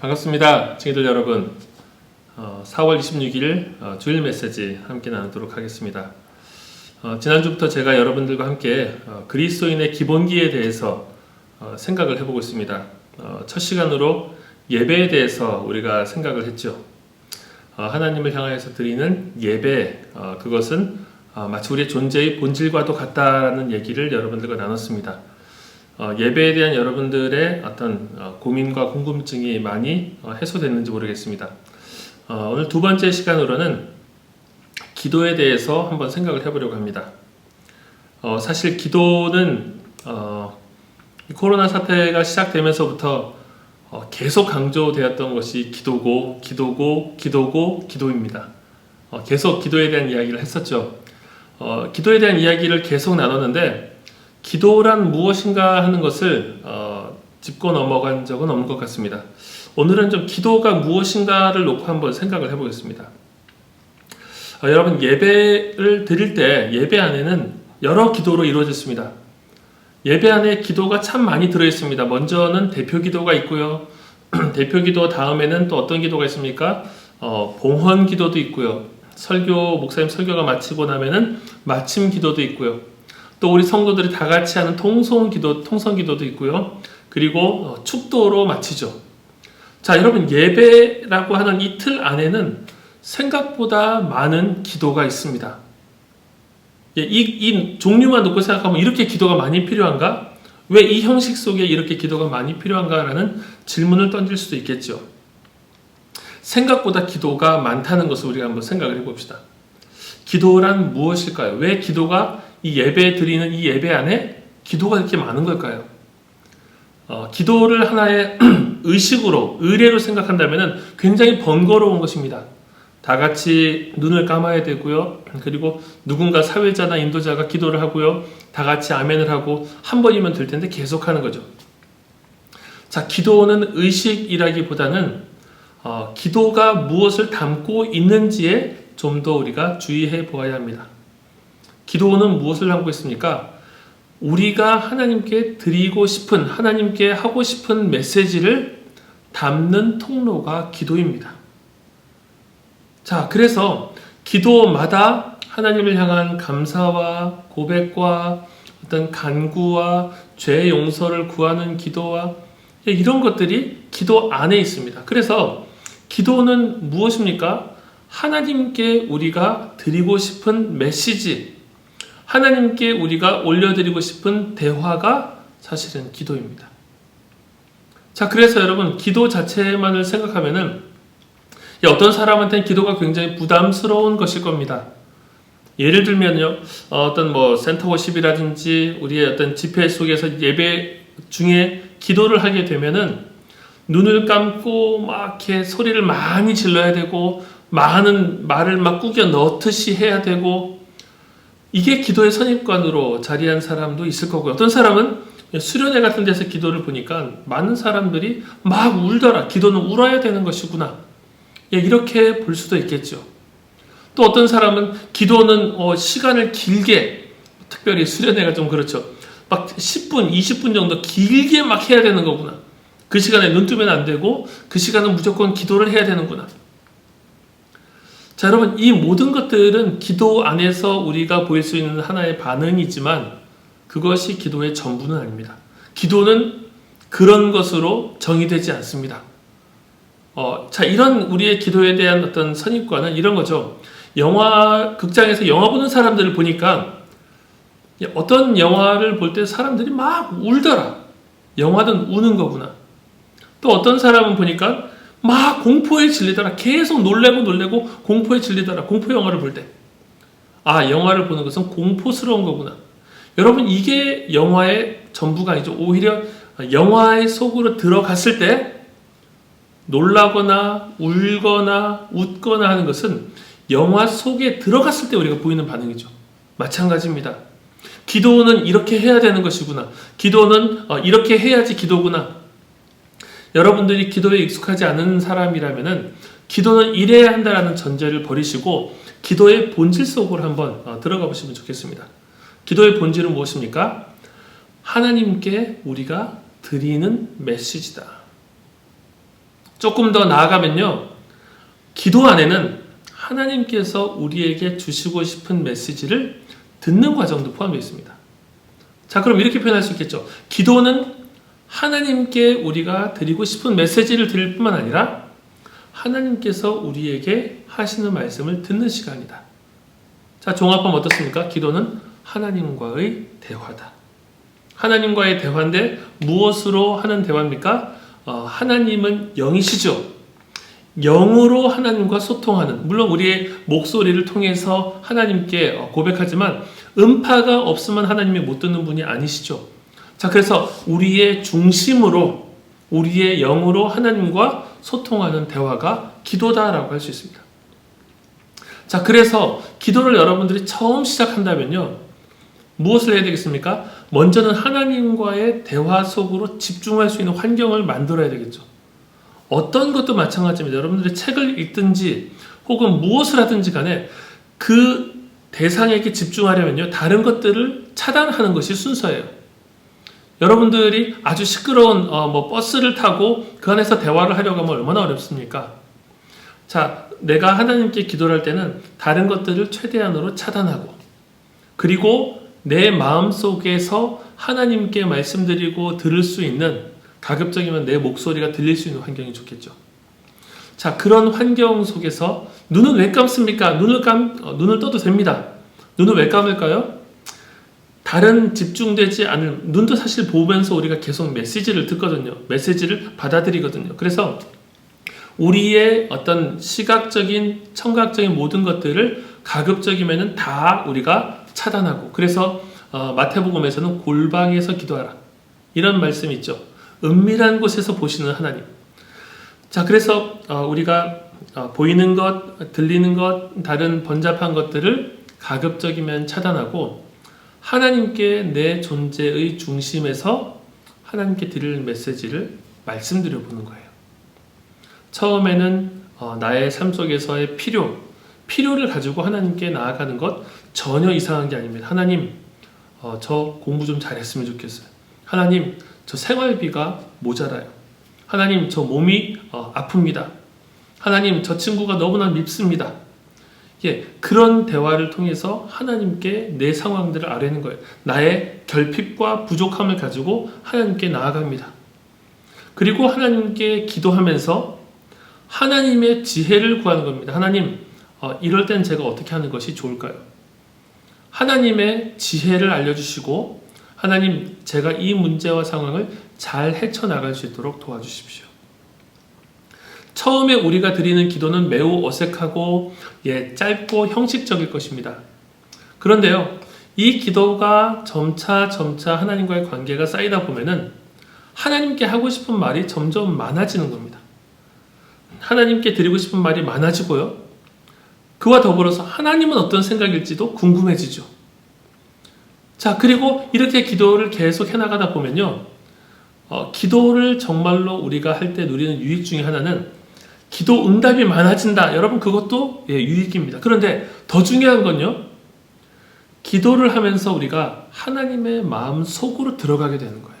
반갑습니다. 친구들 여러분. 어, 4월 26일 어, 주일 메시지 함께 나누도록 하겠습니다. 어, 지난주부터 제가 여러분들과 함께 어, 그리스도인의 기본기에 대해서 어, 생각을 해보고 있습니다. 어, 첫 시간으로 예배에 대해서 우리가 생각을 했죠. 어, 하나님을 향하여서 드리는 예배, 어, 그것은 어, 마치 우리의 존재의 본질과도 같다라는 얘기를 여러분들과 나눴습니다. 어, 예배에 대한 여러분들의 어떤 어, 고민과 궁금증이 많이 어, 해소됐는지 모르겠습니다. 어, 오늘 두 번째 시간으로는 기도에 대해서 한번 생각을 해보려고 합니다. 어, 사실 기도는 코로나 사태가 시작되면서부터 어, 계속 강조되었던 것이 기도고, 기도고, 기도고, 기도입니다. 어, 계속 기도에 대한 이야기를 했었죠. 어, 기도에 대한 이야기를 계속 나눴는데 기도란 무엇인가 하는 것을 어, 짚고 넘어간 적은 없는 것 같습니다. 오늘은 좀 기도가 무엇인가를 놓고 한번 생각을 해보겠습니다. 어, 여러분 예배를 드릴 때 예배 안에는 여러 기도로 이루어졌습니다. 예배 안에 기도가 참 많이 들어 있습니다. 먼저는 대표 기도가 있고요. 대표 기도 다음에는 또 어떤 기도가 있습니까? 어, 봉헌 기도도 있고요. 설교 목사님 설교가 마치고 나면은 마침 기도도 있고요. 또 우리 성도들이 다 같이 하는 통성 기도, 통성 기도도 있고요. 그리고 어, 축도로 마치죠. 자, 여러분 예배라고 하는 이틀 안에는 생각보다 많은 기도가 있습니다. 예, 이, 이 종류만 놓고 생각하면 이렇게 기도가 많이 필요한가? 왜 이 형식 속에 이렇게 기도가 많이 필요한가라는 질문을 던질 수도 있겠죠. 생각보다 기도가 많다는 것을 우리가 한번 생각을 해봅시다. 기도란 무엇일까요? 왜 기도가 이 예배 드리는 이 예배 안에 기도가 이렇게 많은 걸까요? 어, 기도를 하나의 의식으로, 의례로 생각한다면 굉장히 번거로운 것입니다. 다 같이 눈을 감아야 되고요. 그리고 누군가 사회자나 인도자가 기도를 하고요. 다 같이 아멘을 하고 한 번이면 될 텐데 계속 하는 거죠. 자, 기도는 의식이라기보다는 어, 기도가 무엇을 담고 있는지에 좀 더 우리가 주의해 보아야 합니다. 기도는 무엇을 하고 있습니까? 우리가 하나님께 드리고 싶은, 하나님께 하고 싶은 메시지를 담는 통로가 기도입니다. 자, 그래서 기도마다 하나님을 향한 감사와 고백과 어떤 간구와 죄 용서를 구하는 기도와 이런 것들이 기도 안에 있습니다. 그래서 기도는 무엇입니까? 하나님께 우리가 드리고 싶은 메시지, 하나님께 우리가 올려드리고 싶은 대화가 사실은 기도입니다. 자, 그래서 여러분, 기도 자체만을 생각하면은 어떤 사람한테는 기도가 굉장히 부담스러운 것일 겁니다. 예를 들면요, 어떤 뭐 센터 워십이라든지 우리의 어떤 집회 속에서 예배 중에 기도를 하게 되면은 눈을 감고 막 이렇게 소리를 많이 질러야 되고 많은 말을 막 꾸겨 넣듯이 해야 되고 이게 기도의 선입관으로 자리한 사람도 있을 거고요. 어떤 사람은 수련회 같은 데서 기도를 보니까 많은 사람들이 막 울더라. 기도는 울어야 되는 것이구나. 예, 이렇게 볼 수도 있겠죠. 또 어떤 사람은 기도는 어, 시간을 길게, 특별히 수련회가 좀 그렇죠. 막 10분, 20분 정도 길게 막 해야 되는 거구나. 그 시간에 눈 뜨면 안 되고 그 시간은 무조건 기도를 해야 되는구나. 자, 여러분, 이 모든 것들은 기도 안에서 우리가 보일 수 있는 하나의 반응이지만 그것이 기도의 전부는 아닙니다. 기도는 그런 것으로 정의되지 않습니다. 어, 자, 이런 우리의 기도에 대한 어떤 선입관은 이런 거죠. 영화, 극장에서 영화 보는 사람들을 보니까 어떤 영화를 볼 때 사람들이 막 울더라. 영화는 우는 거구나. 또 어떤 사람은 보니까 막 공포에 질리더라. 계속 놀래고 놀래고 공포에 질리더라. 공포 영화를 볼 때. 아, 영화를 보는 것은 공포스러운 거구나. 여러분, 이게 영화의 전부가 아니죠. 오히려 영화의 속으로 들어갔을 때 놀라거나 울거나 웃거나 하는 것은 영화 속에 들어갔을 때 우리가 보이는 반응이죠. 마찬가지입니다. 기도는 이렇게 해야 되는 것이구나. 기도는 어, 이렇게 해야지 기도구나. 여러분들이 기도에 익숙하지 않은 사람이라면은 기도는 이래야 한다라는 전제를 버리시고 기도의 본질 속으로 한번 어, 들어가 보시면 좋겠습니다. 기도의 본질은 무엇입니까? 하나님께 우리가 드리는 메시지다. 조금 더 나아가면요. 기도 안에는 하나님께서 우리에게 주시고 싶은 메시지를 듣는 과정도 포함되어 있습니다. 자, 그럼 이렇게 표현할 수 있겠죠. 기도는 하나님께 우리가 드리고 싶은 메시지를 드릴 뿐만 아니라 하나님께서 우리에게 하시는 말씀을 듣는 시간이다. 자, 종합하면 어떻습니까? 기도는 하나님과의 대화다. 하나님과의 대화인데 무엇으로 하는 대화입니까? 어, 하나님은 영이시죠. 영으로 하나님과 소통하는 물론 우리의 목소리를 통해서 하나님께 어, 고백하지만 음파가 없으면 하나님이 못 듣는 분이 아니시죠. 자 그래서 우리의 중심으로 우리의 영으로 하나님과 소통하는 대화가 기도다라고 할 수 있습니다. 자 그래서 기도를 여러분들이 처음 시작한다면요 무엇을 해야 되겠습니까? 먼저는 하나님과의 대화 속으로 집중할 수 있는 환경을 만들어야 되겠죠. 어떤 것도 마찬가지입니다. 여러분들이 책을 읽든지 혹은 무엇을 하든지 간에 그 대상에게 집중하려면요. 다른 것들을 차단하는 것이 순서예요. 여러분들이 아주 시끄러운 어, 뭐 버스를 타고 그 안에서 대화를 하려고 하면 얼마나 어렵습니까? 자, 내가 하나님께 기도를 할 때는 다른 것들을 최대한으로 차단하고 그리고 내 마음 속에서 하나님께 말씀드리고 들을 수 있는 가급적이면 내 목소리가 들릴 수 있는 환경이 좋겠죠. 자, 그런 환경 속에서 눈은 왜 감습니까? 눈을 감, 어, 눈을 떠도 됩니다. 눈을 왜 감을까요? 다른 집중되지 않을, 눈도 사실 보면서 우리가 계속 메시지를 듣거든요. 메시지를 받아들이거든요. 그래서 우리의 어떤 시각적인, 청각적인 모든 것들을 가급적이면은 다 우리가 차단하고, 그래서 어, 마태복음에서는 골방에서 기도하라. 이런 말씀이 있죠. 은밀한 곳에서 보시는 하나님. 자, 그래서 어, 우리가 어, 보이는 것, 들리는 것, 다른 번잡한 것들을 가급적이면 차단하고 하나님께 내 존재의 중심에서 하나님께 드릴 메시지를 말씀드려 보는 거예요. 처음에는 어, 나의 삶 속에서의 필요, 필요를 가지고 하나님께 나아가는 것 전혀 이상한 게 아닙니다. 하나님, 어, 저 공부 좀 잘했으면 좋겠어요. 하나님, 저 생활비가 모자라요. 하나님, 저 몸이 어, 아픕니다. 하나님, 저 친구가 너무나 밉습니다. 예, 그런 대화를 통해서 하나님께 내 상황들을 아뢰는 거예요. 나의 결핍과 부족함을 가지고 하나님께 나아갑니다. 그리고 하나님께 기도하면서 하나님의 지혜를 구하는 겁니다. 하나님, 어, 이럴 땐 제가 어떻게 하는 것이 좋을까요? 하나님의 지혜를 알려주시고, 하나님, 제가 이 문제와 상황을 잘 헤쳐나갈 수 있도록 도와주십시오. 처음에 우리가 드리는 기도는 매우 어색하고 예, 짧고 형식적일 것입니다. 그런데요, 이 기도가 점차 점차 하나님과의 관계가 쌓이다 보면은 하나님께 하고 싶은 말이 점점 많아지는 겁니다. 하나님께 드리고 싶은 말이 많아지고요. 그와 더불어서 하나님은 어떤 생각일지도 궁금해지죠. 자, 그리고 이렇게 기도를 계속 해나가다 보면요. 어, 기도를 정말로 우리가 할 때 누리는 유익 중에 하나는 기도 응답이 많아진다. 여러분 그것도 예, 유익입니다. 그런데 더 중요한 건요. 기도를 하면서 우리가 하나님의 마음 속으로 들어가게 되는 거예요.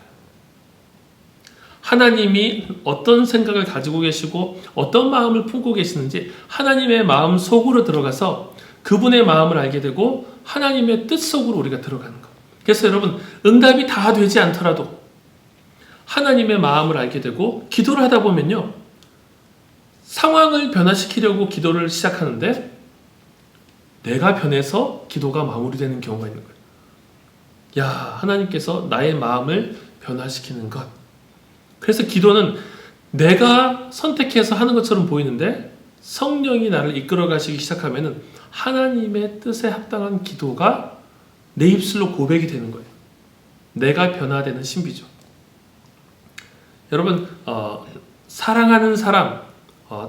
하나님이 어떤 생각을 가지고 계시고 어떤 마음을 품고 계시는지 하나님의 마음 속으로 들어가서 그분의 마음을 알게 되고 하나님의 뜻 속으로 우리가 들어가는 거. 그래서 여러분 응답이 다 되지 않더라도 하나님의 마음을 알게 되고 기도를 하다 보면요. 상황을 변화시키려고 기도를 시작하는데 내가 변해서 기도가 마무리되는 경우가 있는 거예요. 야, 하나님께서 나의 마음을 변화시키는 것. 그래서 기도는 내가 선택해서 하는 것처럼 보이는데 성령이 나를 이끌어 가시기 시작하면은 하나님의 뜻에 합당한 기도가 내 입술로 고백이 되는 거예요. 내가 변화되는 신비죠. 여러분, 어, 사랑하는 사람, 어,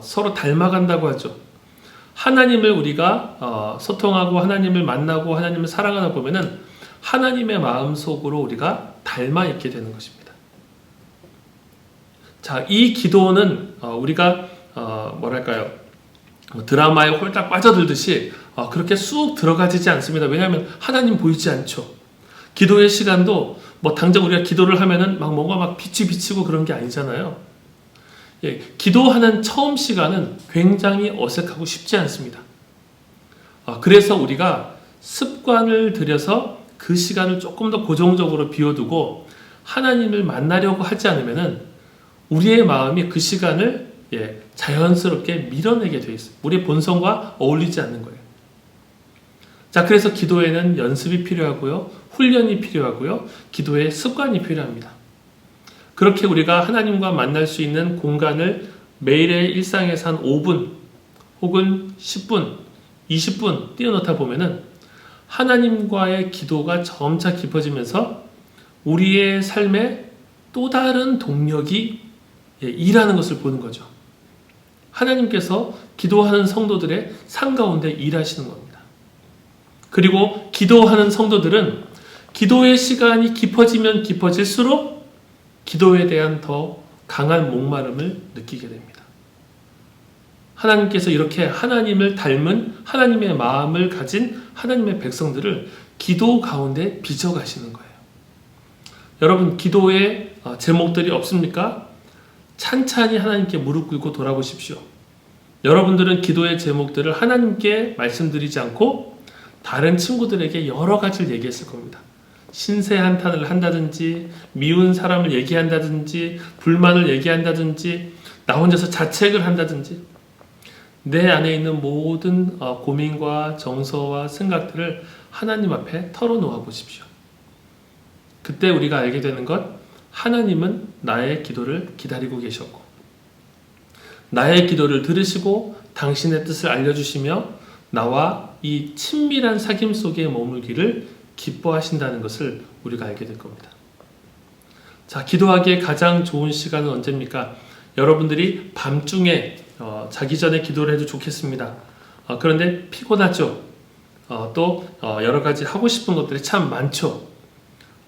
서로 닮아간다고 하죠. 하나님을 우리가 어, 소통하고 하나님을 만나고 하나님을 사랑하다 보면은 하나님의 마음 속으로 우리가 닮아 있게 되는 것입니다. 자, 이 기도는 어, 우리가 어, 뭐랄까요? 뭐 드라마에 홀딱 빠져들듯이 어, 그렇게 쑥 들어가지지 않습니다. 왜냐하면 하나님 보이지 않죠. 기도의 시간도 뭐 당장 우리가 기도를 하면은 막 뭔가 막 빛이 비치고 그런 게 아니잖아요. 예, 기도하는 처음 시간은 굉장히 어색하고 쉽지 않습니다. 아, 그래서 우리가 습관을 들여서 그 시간을 조금 더 고정적으로 비워두고 하나님을 만나려고 하지 않으면은 우리의 마음이 그 시간을 예, 자연스럽게 밀어내게 돼 있어요. 우리의 본성과 어울리지 않는 거예요. 자, 그래서 기도에는 연습이 필요하고요, 훈련이 필요하고요, 기도의 습관이 필요합니다. 그렇게 우리가 하나님과 만날 수 있는 공간을 매일의 일상에서 한 5분 혹은 10분, 20분 띄워놓다 보면은 하나님과의 기도가 점차 깊어지면서 우리의 삶에 또 다른 동력이 예, 일하는 것을 보는 거죠. 하나님께서 기도하는 성도들의 삶 가운데 일하시는 겁니다. 그리고 기도하는 성도들은 기도의 시간이 깊어지면 깊어질수록 기도에 대한 더 강한 목마름을 느끼게 됩니다. 하나님께서 이렇게 하나님을 닮은 하나님의 마음을 가진 하나님의 백성들을 기도 가운데 빚어가시는 거예요. 여러분, 기도의 어, 제목들이 없습니까? 찬찬히 하나님께 무릎 꿇고 돌아보십시오. 여러분들은 기도의 제목들을 하나님께 말씀드리지 않고 다른 친구들에게 여러 가지를 얘기했을 겁니다. 신세 한탄을 한다든지, 미운 사람을 얘기한다든지, 불만을 얘기한다든지, 나 혼자서 자책을 한다든지, 내 안에 있는 모든 어, 고민과 정서와 생각들을 하나님 앞에 털어놓아 보십시오. 그때 우리가 알게 되는 것, 하나님은 나의 기도를 기다리고 계셨고, 나의 기도를 들으시고 당신의 뜻을 알려주시며 나와 이 친밀한 사귐 속에 머물기를 기뻐하신다는 것을 우리가 알게 될 겁니다. 자, 기도하기에 가장 좋은 시간은 언제입니까? 여러분들이 밤중에 어, 자기 전에 기도를 해도 좋겠습니다. 어, 그런데 피곤하죠. 어, 또 어, 여러 가지 하고 싶은 것들이 참 많죠.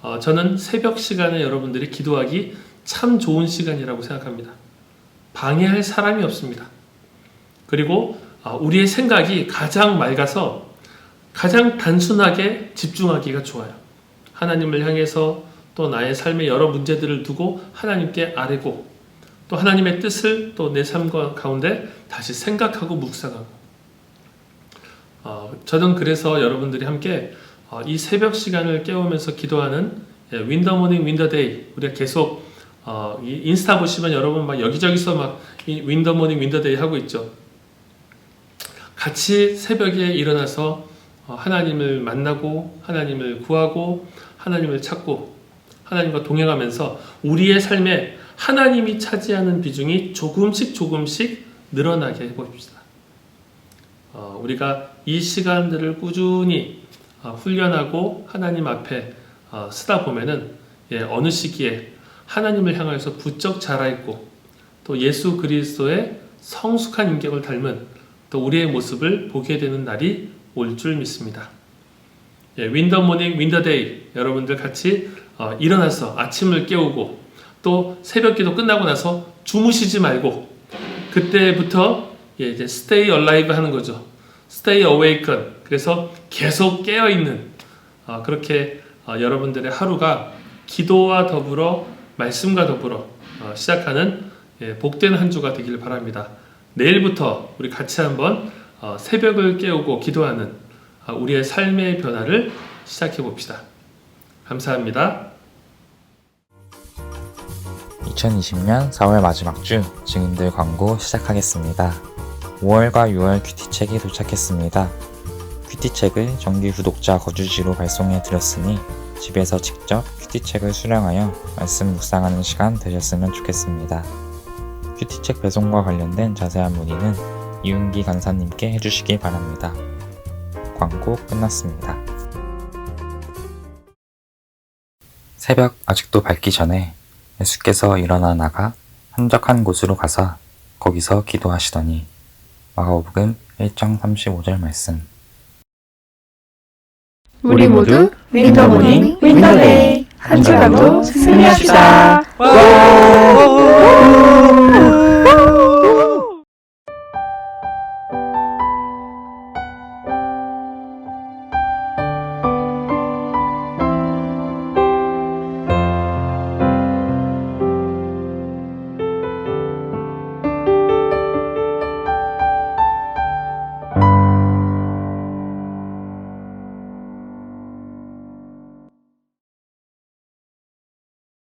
어, 저는 새벽 시간에 여러분들이 기도하기 참 좋은 시간이라고 생각합니다. 방해할 사람이 없습니다. 그리고 어, 우리의 생각이 가장 맑아서 가장 단순하게 집중하기가 좋아요. 하나님을 향해서 또 나의 삶의 여러 문제들을 두고 하나님께 아뢰고 또 하나님의 뜻을 또 내 삶 가운데 다시 생각하고 묵상하고 어, 저는 그래서 여러분들이 함께 어, 이 새벽 시간을 깨우면서 기도하는 윈더 모닝 윈더 데이 우리가 계속 어, 이 인스타 보시면 여러분 막 여기저기서 막 윈더 모닝 윈더 데이 하고 있죠. 같이 새벽에 일어나서 어, 하나님을 만나고 하나님을 구하고 하나님을 찾고 하나님과 동행하면서 우리의 삶에 하나님이 차지하는 비중이 조금씩 조금씩 늘어나게 해봅시다. 어, 우리가 이 시간들을 꾸준히 어, 훈련하고 하나님 앞에 어, 쓰다 보면은 예, 어느 시기에 하나님을 향해서 부쩍 자라있고 또 예수 그리스도의 성숙한 인격을 닮은 또 우리의 모습을 보게 되는 날이 올 줄 믿습니다. 예, 윈더 모닝 윈더 데이 여러분들 같이 어, 일어나서 아침을 깨우고 또 새벽기도 끝나고 나서 주무시지 말고 그때부터 예, 이제 stay alive 하는 거죠. stay awaken. 그래서 계속 깨어 있는 어, 그렇게 어, 여러분들의 하루가 기도와 더불어 말씀과 더불어 어, 시작하는 예, 복된 한 주가 되기를 바랍니다. 내일부터 우리 같이 한번 어, 새벽을 깨우고 기도하는 어, 우리의 삶의 변화를 시작해 봅시다. 감사합니다. 2020년 4월 마지막 주 증인들 광고 시작하겠습니다. 5월과 6월 큐티책이 도착했습니다. 큐티책을 정기 구독자 거주지로 발송해 드렸으니 집에서 직접 큐티책을 수령하여 말씀 묵상하는 시간 되셨으면 좋겠습니다. 큐티책 배송과 관련된 자세한 문의는 이윤기 간사님께 해주시기 바랍니다. 광고 끝났습니다. 새벽 아직도 밝기 전에 예수께서 일어나 나가 한적한 곳으로 가서 거기서 기도하시더니 마가복음 1장 35절 말씀 우리 모두 윈더모닝 윈더데이 한 주간도 승리합시다. 와!